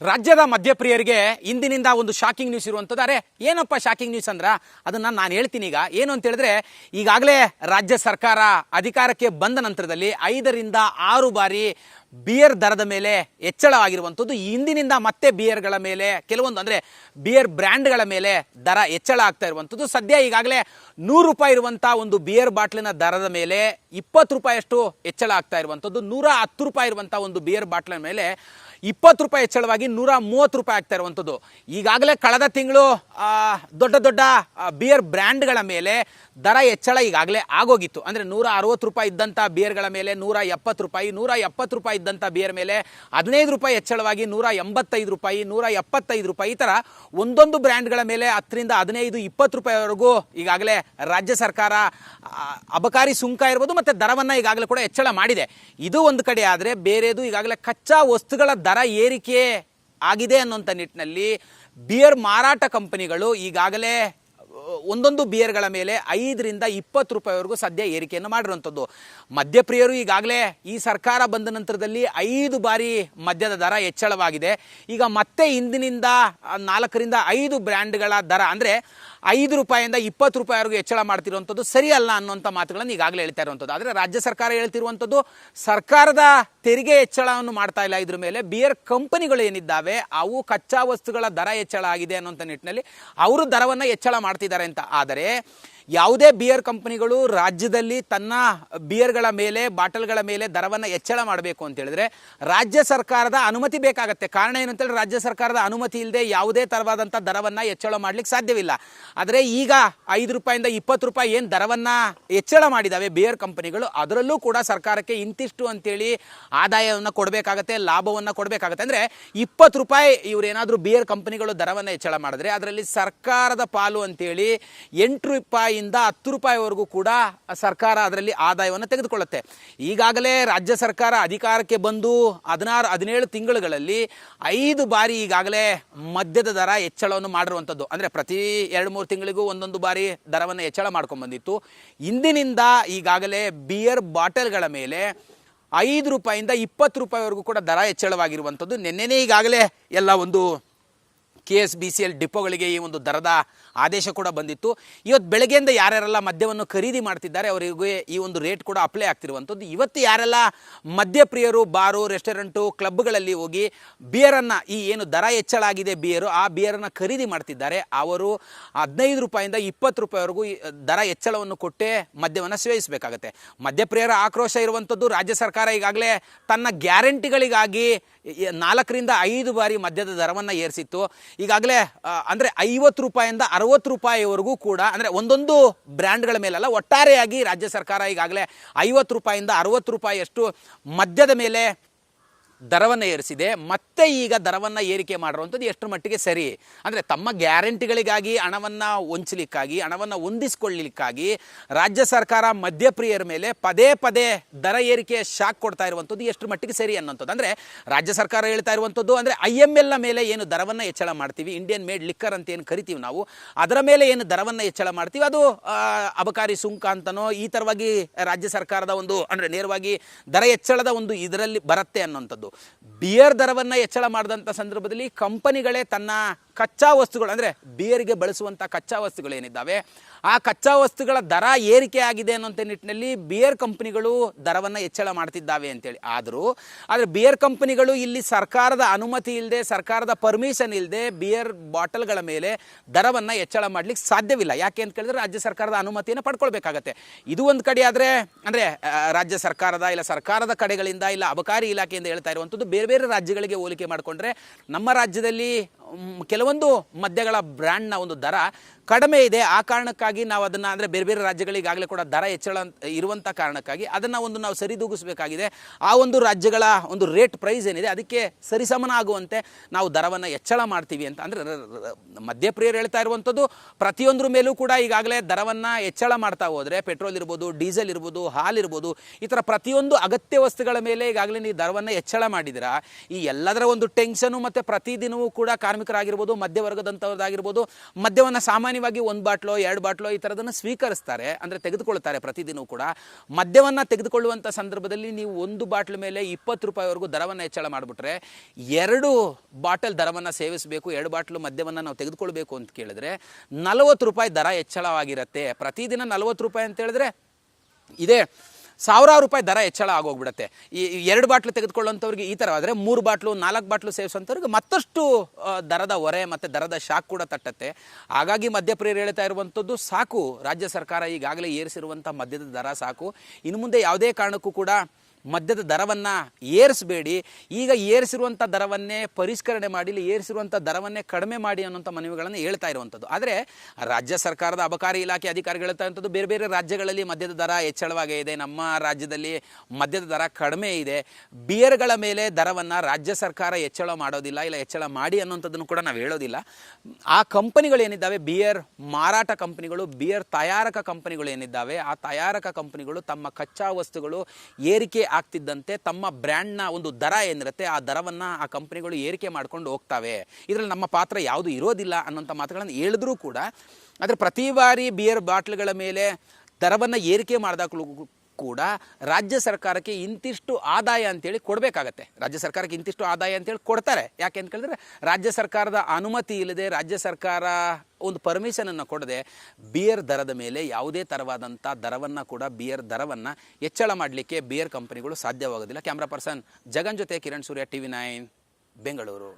ರಾಜ್ಯದ ಮಧ್ಯಪ್ರಿಯರಿಗೆ ಇಂದಿನಿಂದ ಒಂದು ಶಾಕಿಂಗ್ ನ್ಯೂಸ್ ಇರುವಂಥದ್ದು ಅರೆ ಏನಪ್ಪ ಶಾಕಿಂಗ್ ನ್ಯೂಸ್ ಅಂದ್ರೆ? ಅದನ್ನ ನಾನು ಹೇಳ್ತೀನಿ ಈಗ. ಏನು ಅಂತ ಹೇಳಿದ್ರೆ, ಈಗಾಗಲೇ ರಾಜ್ಯ ಸರ್ಕಾರ ಅಧಿಕಾರಕ್ಕೆ ಬಂದ ನಂತರದಲ್ಲಿ ಐದರಿಂದ ಆರು ಬಾರಿ ಬಿಯರ್ ದರದ ಮೇಲೆ ಹೆಚ್ಚಳವಾಗಿರುವಂಥದ್ದು ಇಂದಿನಿಂದ ಮತ್ತೆ ಬಿಯರ್ಗಳ ಮೇಲೆ ಕೆಲವೊಂದು ಅಂದರೆ ಬಿಯರ್ ಬ್ರ್ಯಾಂಡ್ಗಳ ಮೇಲೆ ದರ ಹೆಚ್ಚಳ ಆಗ್ತಾ ಇರುವಂಥದ್ದು. ಸದ್ಯ ಈಗಾಗಲೇ ನೂರು ರೂಪಾಯಿ ಇರುವಂಥ ಒಂದು ಬಿಯರ್ ಬಾಟ್ಲಿನ ದರದ ಮೇಲೆ ಇಪ್ಪತ್ತು ರೂಪಾಯಿಯಷ್ಟು ಹೆಚ್ಚಳ ಆಗ್ತಾ ಇರುವಂಥದ್ದು. ನೂರ ಹತ್ತು ರೂಪಾಯಿ ಇರುವಂಥ ಒಂದು ಬಿಯರ್ ಬಾಟ್ಲಿನ ಮೇಲೆ ಇಪ್ಪತ್ತು ರೂಪಾಯಿ ಹೆಚ್ಚಳವಾಗಿ ನೂರ ಮೂವತ್ತು ರೂಪಾಯಿ ಆಗ್ತಾ ಇರುವಂಥದ್ದು. ಈಗಾಗಲೇ ಕಳೆದ ತಿಂಗಳು ದೊಡ್ಡ ದೊಡ್ಡ ಬಿಯರ್ ಬ್ರ್ಯಾಂಡ್ಗಳ ಮೇಲೆ ದರ ಹೆಚ್ಚಳ ಈಗಾಗಲೇ ಆಗೋಗಿತ್ತು. ಅಂದರೆ ನೂರ ಅರವತ್ತು ರೂಪಾಯಿ ಇದ್ದಂಥ ಬಿಯರ್ಗಳ ಮೇಲೆ ನೂರ ಎಪ್ಪತ್ತು ರೂಪಾಯಿ, ನೂರ ಎಪ್ಪತ್ತು ರೂಪಾಯಿ ಇದ್ದಂಥ ಬಿಯರ್ ಮೇಲೆ ಹದಿನೈದು ರೂಪಾಯಿ ಹೆಚ್ಚಳವಾಗಿ ನೂರ ಎಂಬತ್ತೈದು ರೂಪಾಯಿ, ನೂರ ಎಪ್ಪತ್ತೈದು ರೂಪಾಯಿ ಈ ಥರ ಒಂದೊಂದು ಬ್ರ್ಯಾಂಡ್ಗಳ ಮೇಲೆ ಹತ್ತರಿಂದ ಹದಿನೈದು, ಇಪ್ಪತ್ತು ರೂಪಾಯಿವರೆಗೂ ಈಗಾಗಲೇ ರಾಜ್ಯ ಸರ್ಕಾರ ಅಬಕಾರಿ ಸುಂಕ ಇರ್ಬೋದು ಮತ್ತು ದರವನ್ನು ಈಗಾಗಲೇ ಕೂಡ ಹೆಚ್ಚಳ ಮಾಡಿದೆ. ಇದು ಒಂದು ಕಡೆ ಆದರೆ ಬೇರೆದು ಈಗಾಗಲೇ ಕಚ್ಚಾ ವಸ್ತುಗಳ ದರ ಏರಿಕೆ ಆಗಿದೆ ಅನ್ನುವಂಥ ನಿಟ್ಟಿನಲ್ಲಿ ಬಿಯರ್ ಮಾರಾಟ ಕಂಪನಿಗಳು ಈಗಾಗಲೇ ಒಂದೊಂದು ಬಿಯರ್ಗಳ ಮೇಲೆ ಐದರಿಂದ ಇಪ್ಪತ್ತು ರೂಪಾಯಿವರೆಗೂ ಸದ್ಯ ಏರಿಕೆಯನ್ನು ಮಾಡಿರುವಂಥದ್ದು. ಮದ್ಯಪ್ರಿಯರು ಈಗಾಗಲೇ ಈ ಸರ್ಕಾರ ಬಂದ ನಂತರದಲ್ಲಿ ಐದು ಬಾರಿ ಮದ್ಯದ ದರ ಹೆಚ್ಚಳವಾಗಿದೆ. ಈಗ ಮತ್ತೆ ಇಂದಿನಿಂದ ನಾಲ್ಕರಿಂದ ಐದು ಬ್ರ್ಯಾಂಡ್ಗಳ ದರ, ಅಂದರೆ ಐದು ರೂಪಾಯಿಂದ ಇಪ್ಪತ್ತು ರೂಪಾಯಿವರೆಗೂ ಹೆಚ್ಚಳ ಮಾಡ್ತಿರುವಂಥದ್ದು ಸರಿಯಲ್ಲ ಅನ್ನುವಂಥ ಮಾತುಗಳನ್ನು ಈಗಾಗಲೇ ಹೇಳ್ತಾ ಇರುವಂಥದ್ದು. ಆದರೆ ರಾಜ್ಯ ಸರ್ಕಾರ ಹೇಳ್ತಿರುವಂಥದ್ದು, ಸರ್ಕಾರದ ತೆರಿಗೆ ಹೆಚ್ಚಳವನ್ನು ಮಾಡ್ತಾ ಇಲ್ಲ ಇದ್ರ ಮೇಲೆ. ಬಿಯರ್ ಕಂಪನಿಗಳು ಏನಿದ್ದಾವೆ, ಅವು ಕಚ್ಚಾ ವಸ್ತುಗಳ ದರ ಹೆಚ್ಚಳ ಆಗಿದೆ ಅನ್ನುವಂಥ ನಿಟ್ಟಿನಲ್ಲಿ ಅವರು ದರವನ್ನು ಹೆಚ್ಚಳ ಮಾಡ್ತಿದ್ದಾರೆ ಅಂತ. ಆದರೆ ಯಾವುದೇ ಬಿಯರ್ ಕಂಪನಿಗಳು ರಾಜ್ಯದಲ್ಲಿ ತನ್ನ ಬಿಯರ್ಗಳ ಮೇಲೆ ಬಾಟಲ್ಗಳ ಮೇಲೆ ದರವನ್ನು ಹೆಚ್ಚಳ ಮಾಡಬೇಕು ಅಂತ ಹೇಳಿದ್ರೆ ರಾಜ್ಯ ಸರ್ಕಾರದ ಅನುಮತಿ ಬೇಕಾಗತ್ತೆ. ಕಾರಣ ಏನು ಅಂತೇಳಿ ರಾಜ್ಯ ಸರ್ಕಾರದ ಅನುಮತಿ ಇಲ್ಲದೆ ಯಾವುದೇ ಥರವಾದಂಥ ದರವನ್ನು ಹೆಚ್ಚಳ ಮಾಡಲಿಕ್ಕೆ ಸಾಧ್ಯವಿಲ್ಲ. ಆದರೆ ಈಗ ಐದು ರೂಪಾಯಿಂದ ಇಪ್ಪತ್ತು ರೂಪಾಯಿ ಏನು ದರವನ್ನು ಹೆಚ್ಚಳ ಮಾಡಿದಾವೆ ಬಿಯರ್ ಕಂಪನಿಗಳು ಅದರಲ್ಲೂ ಕೂಡ ಸರ್ಕಾರಕ್ಕೆ ಇಂತಿಷ್ಟು ಅಂತೇಳಿ ಆದಾಯವನ್ನು ಕೊಡಬೇಕಾಗತ್ತೆ, ಲಾಭವನ್ನು ಕೊಡಬೇಕಾಗತ್ತೆ. ಅಂದರೆ ಇಪ್ಪತ್ತು ರೂಪಾಯಿ ಇವರೇನಾದರೂ ಬಿಯರ್ ಕಂಪನಿಗಳು ದರವನ್ನು ಹೆಚ್ಚಳ ಮಾಡಿದ್ರೆ, ಅದರಲ್ಲಿ ಸರ್ಕಾರದ ಪಾಲು ಅಂತೇಳಿ ಎಂಟು ರೂಪಾಯಿಯಿಂದ ಹತ್ತು ರೂಪಾಯಿವರೆಗೂ ಕೂಡ ಸರ್ಕಾರ ಅದರಲ್ಲಿ ಆದಾಯವನ್ನು ತೆಗೆದುಕೊಳ್ಳುತ್ತೆ. ಈಗಾಗಲೇ ರಾಜ್ಯ ಸರ್ಕಾರ ಅಧಿಕಾರಕ್ಕೆ ಬಂದು ಹದಿನಾರು, ಹದಿನೇಳು ತಿಂಗಳುಗಳಲ್ಲಿ ಐದು ಬಾರಿ ಈಗಾಗಲೇ ಮದ್ಯದ ದರ ಹೆಚ್ಚಳವನ್ನು ಮಾಡಿರುವಂಥದ್ದು. ಅಂದರೆ ಪ್ರತಿ ಎರಡು, ಮೂರು ತಿಂಗಳಿಗೂ ಒಂದೊಂದು ಬಾರಿ ದರವನ್ನು ಹೆಚ್ಚಳ ಮಾಡ್ಕೊಂಡು ಬಂದಿತ್ತು. ಇಂದಿನಿಂದ ಈಗಾಗಲೇ ಬಿಯರ್ ಬಾಟಲ್ಗಳ ಮೇಲೆ ಐದು ರೂಪಾಯಿಂದ ಇಪ್ಪತ್ತು ರೂಪಾಯಿವರೆಗೂ ಕೂಡ ದರ ಹೆಚ್ಚಳವಾಗಿರುವಂಥದ್ದು. ನಿನ್ನೆನೇ ಈಗಾಗಲೇ ಎಲ್ಲ ಒಂದು K S B C L ಡಿಪೋಗಳಿಗೆ ಈ ಒಂದು ದರದ ಆದೇಶ ಕೂಡ ಬಂದಿತ್ತು. ಇವತ್ತು ಬೆಳಗ್ಗೆಯಿಂದ ಯಾರ್ಯಾರೆಲ್ಲ ಮದ್ಯವನ್ನು ಖರೀದಿ ಮಾಡ್ತಿದ್ದಾರೆ, ಅವರಿಗೆ ಈ ಒಂದು ರೇಟ್ ಕೂಡ ಅಪ್ಲೈ ಆಗ್ತಿರುವಂಥದ್ದು. ಇವತ್ತು ಯಾರೆಲ್ಲ ಮದ್ಯಪ್ರಿಯರು, ಬಾರು, ರೆಸ್ಟೋರೆಂಟು, ಕ್ಲಬ್ಗಳಲ್ಲಿ ಹೋಗಿ ಬಿಯರನ್ನು, ಈ ಏನು ದರ ಹೆಚ್ಚಳ ಆಗಿದೆ ಬಿಯರು, ಆ ಬಿಯರನ್ನು ಖರೀದಿ ಮಾಡ್ತಿದ್ದಾರೆ. ಅವರು ಹದಿನೈದು ರೂಪಾಯಿಂದ ಇಪ್ಪತ್ತು ರೂಪಾಯಿವರೆಗೂ ದರ ಹೆಚ್ಚಳವನ್ನು ಕೊಟ್ಟೇ ಮದ್ಯವನ್ನು ಸೇವಿಸಬೇಕಾಗತ್ತೆ. ಮದ್ಯಪ್ರಿಯರ ಆಕ್ರೋಶ ಇರುವಂಥದ್ದು ರಾಜ್ಯ ಸರ್ಕಾರ ಈಗಾಗಲೇ ತನ್ನ ಗ್ಯಾರಂಟಿಗಳಿಗಾಗಿ ನಾಲ್ಕರಿಂದ ಐದು ಬಾರಿ ಮದ್ಯದ ದರವನ್ನು ಏರಿಸಿತ್ತು. ಈಗಾಗಲೇ ಅಂದರೆ ಐವತ್ತು ರೂಪಾಯಿಂದ ಅರವತ್ತು ರೂಪಾಯಿವರೆಗೂ ಕೂಡ, ಅಂದರೆ ಒಂದೊಂದು ಬ್ರ್ಯಾಂಡ್ಗಳ ಮೇಲಲ್ಲ, ಒಟ್ಟಾರೆಯಾಗಿ ರಾಜ್ಯ ಸರ್ಕಾರ ಈಗಾಗಲೇ ಐವತ್ತು ರೂಪಾಯಿಂದ ಅರವತ್ತು ರೂಪಾಯಿಯಷ್ಟು ಮದ್ಯದ ಮೇಲೆ ದರವನ್ನು ಏರಿಸಿದೆ, ಮತ್ತೆ ಈಗ ದರವನ್ನು ಏರಿಕೆ ಮಾಡಿರುವಂಥದ್ದು ಎಷ್ಟರ ಮಟ್ಟಿಗೆ ಸರಿ. ಅಂದರೆ ತಮ್ಮ ಗ್ಯಾರಂಟಿಗಳಿಗಾಗಿ, ಹಣವನ್ನು ಹೊಂಚಲಿಕ್ಕಾಗಿ ಹಣವನ್ನು ಹೊಂದಿಸ್ಕೊಳ್ಳಲಿಕ್ಕಾಗಿ ರಾಜ್ಯ ಸರ್ಕಾರ ಮಧ್ಯಪ್ರಿಯರ ಮೇಲೆ ಪದೇ ಪದೇ ದರ ಏರಿಕೆಯ ಶಾಕ್ ಕೊಡ್ತಾ ಇರುವಂಥದ್ದು ಎಷ್ಟರ ಮಟ್ಟಿಗೆ ಸರಿ ಅನ್ನೋಂಥದ್ದು. ಅಂದರೆ ರಾಜ್ಯ ಸರ್ಕಾರ ಹೇಳ್ತಾ ಇರುವಂಥದ್ದು, ಅಂದರೆ ಐ ಎಂ ಎಲ್ನ ಮೇಲೆ ಏನು ದರವನ್ನು ಹೆಚ್ಚಳ ಮಾಡ್ತೀವಿ ಇಂಡಿಯನ್ ಮೇಡ್ ಲಿಕ್ಕರ್ ಅಂತ ಏನು ಕರಿತೀವಿ ನಾವು, ಅದರ ಮೇಲೆ ಏನು ದರವನ್ನು ಹೆಚ್ಚಳ ಮಾಡ್ತೀವಿ, ಅದು ಅಬಕಾರಿ ಸುಂಕ ಅಂತನೋ, ಈ ಥರವಾಗಿ ರಾಜ್ಯ ಸರ್ಕಾರದ ಒಂದು, ಅಂದರೆ ನೇರವಾಗಿ ದರ ಹೆಚ್ಚಳದ ಒಂದು ಇದರಲ್ಲಿ ಬರುತ್ತೆ ಅನ್ನೋಂಥದ್ದು. ಬಿಯರ್ ದರವನ್ನು ಹೆಚ್ಚಳ ಮಾಡಿದಂಥ ಸಂದರ್ಭದಲ್ಲಿ ಕಂಪನಿಗಳೇ ತನ್ನ ಕಚ್ಚಾ ವಸ್ತುಗಳು, ಅಂದರೆ ಬಿಯರ್ಗೆ ಬಳಸುವಂಥ ಕಚ್ಚಾ ವಸ್ತುಗಳು ಏನಿದ್ದಾವೆ, ಆ ಕಚ್ಚಾ ವಸ್ತುಗಳ ದರ ಏರಿಕೆ ಆಗಿದೆ ಅನ್ನೋಂಥ ನಿಟ್ಟಿನಲ್ಲಿ ಬಿಯರ್ ಕಂಪ್ನಿಗಳು ದರವನ್ನು ಹೆಚ್ಚಳ ಮಾಡ್ತಿದ್ದಾವೆ ಅಂತೇಳಿ. ಆದರೂ, ಆದರೆ ಬಿಯರ್ ಕಂಪ್ನಿಗಳು ಇಲ್ಲಿ ಸರ್ಕಾರದ ಅನುಮತಿ ಇಲ್ಲದೆ ಸರ್ಕಾರದ ಪರ್ಮಿಷನ್ ಇಲ್ಲದೆ ಬಿಯರ್ ಬಾಟಲ್ಗಳ ಮೇಲೆ ದರವನ್ನು ಹೆಚ್ಚಳ ಮಾಡಲಿಕ್ಕೆ ಸಾಧ್ಯವಿಲ್ಲ. ಯಾಕೆ ಅಂತ ಕೇಳಿದ್ರೆ ರಾಜ್ಯ ಸರ್ಕಾರದ ಅನುಮತಿಯನ್ನು ಪಡ್ಕೊಳ್ಬೇಕಾಗತ್ತೆ. ಇದು ಒಂದು ಕಡೆ ಆದರೆ, ಅಂದರೆ ರಾಜ್ಯ ಸರ್ಕಾರದ ಇಲ್ಲ ಸರ್ಕಾರದ ಕಡೆಗಳಿಂದ ಇಲ್ಲ ಅಬಕಾರಿ ಇಲಾಖೆಯಿಂದ ಹೇಳ್ತಾ ಇರುವಂಥದ್ದು ಬೇರೆ ಬೇರೆ ರಾಜ್ಯಗಳಿಗೆ ಹೋಲಿಕೆ ಮಾಡಿಕೊಂಡ್ರೆ ನಮ್ಮ ರಾಜ್ಯದಲ್ಲಿ ಕೆಲವೊಂದು ಮದ್ಯಗಳ ಬ್ರ್ಯಾಂಡ್ನ ಒಂದು ದರ ಕಡಿಮೆ ಇದೆ. ಆ ಕಾರಣಕ್ಕಾಗಿ ನಾವು ಅದನ್ನು ಅಂದರೆ ಬೇರೆ ಬೇರೆ ರಾಜ್ಯಗಳಿಗಾಗಲೇ ಕೂಡ ದರ ಹೆಚ್ಚಳ ಇರುವಂಥ ಕಾರಣಕ್ಕಾಗಿ ಅದನ್ನು ಒಂದು ನಾವು ಸರಿದೂಗಿಸಬೇಕಾಗಿದೆ ಆ ಒಂದು ರಾಜ್ಯಗಳ ಒಂದು ರೇಟ್ ಪ್ರೈಸ್ ಏನಿದೆ ಅದಕ್ಕೆ ಸರಿಸಮನ ಆಗುವಂತೆ ನಾವು ದರವನ್ನು ಹೆಚ್ಚಳ ಮಾಡ್ತೀವಿ ಅಂತ ಅಂದರೆ ಮದ್ಯಪ್ರಿಯರು ಹೇಳ್ತಾ ಇರುವಂಥದ್ದು. ಪ್ರತಿಯೊಂದ್ರ ಮೇಲೂ ಕೂಡ ಈಗಾಗಲೇ ದರವನ್ನು ಹೆಚ್ಚಳ ಮಾಡ್ತಾ ಹೋದರೆ ಪೆಟ್ರೋಲ್ ಇರ್ಬೋದು, ಡೀಸೆಲ್ ಇರ್ಬೋದು, ಹಾಲು ಇರ್ಬೋದು, ಈ ಥರ ಪ್ರತಿಯೊಂದು ಅಗತ್ಯ ವಸ್ತುಗಳ ಮೇಲೆ ಈಗಾಗಲೇ ನೀವು ದರವನ್ನು ಹೆಚ್ಚಳ ಮಾಡಿದಿರಾ ಈ ಎಲ್ಲದರ ಒಂದು ಟೆನ್ಷನು ಮತ್ತು ಪ್ರತಿದಿನವೂ ಕೂಡ ಕಾರ್ಮಿಕ ಶ್ರಮಿಕರಾಗಿರ್ಬೋದು ಮಧ್ಯವರ್ಗದಂಥವ್ರದ್ದಾಗಿರ್ಬೋದು ಮದ್ಯವನ್ನು ಸಾಮಾನ್ಯವಾಗಿ ಒಂದು ಬಾಟ್ಲೋ, ಎರಡು ಬಾಟ್ಲೋ ಈ ಥರದನ್ನು ಸ್ವೀಕರಿಸ್ತಾರೆ, ಅಂದರೆ ತೆಗೆದುಕೊಳ್ತಾರೆ ಪ್ರತಿದಿನವೂ ಕೂಡ. ಮದ್ಯವನ್ನು ತೆಗೆದುಕೊಳ್ಳುವಂಥ ಸಂದರ್ಭದಲ್ಲಿ ನೀವು ಒಂದು ಬಾಟ್ಲ್ ಮೇಲೆ ಇಪ್ಪತ್ತು ರೂಪಾಯಿವರೆಗೂ ದರವನ್ನು ಹೆಚ್ಚಳ ಮಾಡಿಬಿಟ್ರೆ, ಎರಡು ಬಾಟಲ್ ದರವನ್ನು ಸೇವಿಸಬೇಕು, ಎರಡು ಬಾಟ್ಲು ಮದ್ಯವನ್ನು ನಾವು ತೆಗೆದುಕೊಳ್ಬೇಕು ಅಂತ ಕೇಳಿದ್ರೆ, ನಲವತ್ತು ರೂಪಾಯಿ ದರ ಹೆಚ್ಚಳವಾಗಿರುತ್ತೆ. ಪ್ರತಿದಿನ ನಲವತ್ತು ರೂಪಾಯಿ ಅಂತ ಹೇಳಿದ್ರೆ, ಇದೇ ಸಾವಿರಾರು ರೂಪಾಯಿ ದರ ಹೆಚ್ಚಳ ಆಗೋಗ್ಬಿಡುತ್ತೆ. ಈ ಎರಡು ಬಾಟ್ಲು ತೆಗೆದುಕೊಳ್ಳುವಂಥವ್ರಿಗೆ ಈ ಥರ ಆದರೆ ಮೂರು ಬಾಟ್ಲು, ನಾಲ್ಕು ಬಾಟ್ಲು ಸೇವಿಸುವಂಥವ್ರಿಗೆ ಮತ್ತಷ್ಟು ದರದ ಹೊರೆ ಮತ್ತು ದರದ ಶಾಕ್ ಕೂಡ ತಟ್ಟತ್ತೆ. ಹಾಗಾಗಿ ಮದ್ಯಪ್ರಿಯರು ಹೇಳ್ತಾ ಇರುವಂಥದ್ದು ಸಾಕು. ರಾಜ್ಯ ಸರ್ಕಾರ ಈಗಾಗಲೇ ಏರಿಸಿರುವಂಥ ಮದ್ಯದ ದರ ಸಾಕು. ಇನ್ನು ಮುಂದೆ ಯಾವುದೇ ಕಾರಣಕ್ಕೂ ಕೂಡ ಮದ್ಯದ ದರವನ್ನು ಏರಿಸಬೇಡಿ. ಈಗ ಏರಿಸಿರುವಂಥ ದರವನ್ನೇ ಪರಿಷ್ಕರಣೆ ಮಾಡಿ, ಇಲ್ಲಿ ಏರಿಸಿರುವಂಥ ದರವನ್ನೇ ಕಡಿಮೆ ಮಾಡಿ ಅನ್ನೋಂಥ ಮನವಿಗಳನ್ನು ಹೇಳ್ತಾ ಇರುವಂಥದ್ದು ಆದರೆ ರಾಜ್ಯ ಸರ್ಕಾರದ ಅಬಕಾರಿ ಇಲಾಖೆ ಅಧಿಕಾರಿಗಳು ಹೇಳ್ತಾ ಇರುವಂಥದ್ದು ಬೇರೆ ಬೇರೆ ರಾಜ್ಯಗಳಲ್ಲಿ ಮದ್ಯದ ದರ ಹೆಚ್ಚಳವಾಗೇ ಇದೆ. ನಮ್ಮ ರಾಜ್ಯದಲ್ಲಿ ಮದ್ಯದ ದರ ಕಡಿಮೆ ಇದೆ. ಬಿಯರ್ಗಳ ಮೇಲೆ ದರವನ್ನು ರಾಜ್ಯ ಸರ್ಕಾರ ಹೆಚ್ಚಳ ಮಾಡೋದಿಲ್ಲ, ಇಲ್ಲ ಹೆಚ್ಚಳ ಮಾಡಿ ಅನ್ನೋಂಥದ್ದನ್ನು ಕೂಡ ನಾವು ಹೇಳೋದಿಲ್ಲ. ಆ ಕಂಪನಿಗಳು ಏನಿದ್ದಾವೆ? ಬಿಯರ್ ಮಾರಾಟ ಕಂಪನಿಗಳು, ಬಿಯರ್ ತಯಾರಕ ಕಂಪನಿಗಳು ಏನಿದ್ದಾವೆ? ಆ ತಯಾರಕ ಕಂಪನಿಗಳು ತಮ್ಮ ಕಚ್ಚಾ ವಸ್ತುಗಳು ಏರಿಕೆ ಆಗ್ತಿದ್ದಂತೆ ತಮ್ಮ ಬ್ರ್ಯಾಂಡ್ನ ಒಂದು ದರ ಏನಿರುತ್ತೆ ಆ ದರವನ್ನು ಆ ಕಂಪ್ನಿಗಳು ಏರಿಕೆ ಮಾಡ್ಕೊಂಡು ಹೋಗ್ತವೆ. ಇದರಲ್ಲಿ ನಮ್ಮ ಪಾತ್ರ ಯಾವುದು ಇರೋದಿಲ್ಲ ಅನ್ನೋಂಥ ಮಾತುಗಳನ್ನು ಹೇಳಿದ್ರೂ ಕೂಡ, ಆದರೆ ಪ್ರತಿ ಬಾರಿ ಬಿಯರ್ ಬಾಟ್ಲ್ಗಳ ಮೇಲೆ ದರವನ್ನು ಏರಿಕೆ ಮಾಡಿದಾಗಲೂ ಕೂಡ ರಾಜ್ಯ ಸರ್ಕಾರಕ್ಕೆ ಇಂತಿಷ್ಟು ಆದಾಯ ಅಂತೇಳಿ ಕೊಡಬೇಕಾಗತ್ತೆ. ರಾಜ್ಯ ಸರ್ಕಾರಕ್ಕೆ ಇಂತಿಷ್ಟು ಆದಾಯ ಅಂತೇಳಿ ಕೊಡ್ತಾರೆ. ಯಾಕೆ ಅಂತ ಕೇಳಿದ್ರೆ ರಾಜ್ಯ ಸರ್ಕಾರದ ಅನುಮತಿ ಇಲ್ಲದೆ ರಾಜ್ಯ ಸರ್ಕಾರ ಒಂದು ಪರ್ಮಿಷನನ್ನು ಕೊಡದೆ ಬಿಯರ್ ದರದ ಮೇಲೆ ಯಾವುದೇ ಥರವಾದಂಥ ದರವನ್ನು ಕೂಡ ಬಿಯರ್ ದರವನ್ನು ಹೆಚ್ಚಳ ಮಾಡಲಿಕ್ಕೆ ಬಿಯರ್ ಕಂಪನಿಗಳು ಸಾಧ್ಯವಾಗೋದಿಲ್ಲ. ಕ್ಯಾಮ್ರಾ ಪರ್ಸನ್ ಜಗನ್ ಜೊತೆ Kiran Surya T V nine, Bengaluru.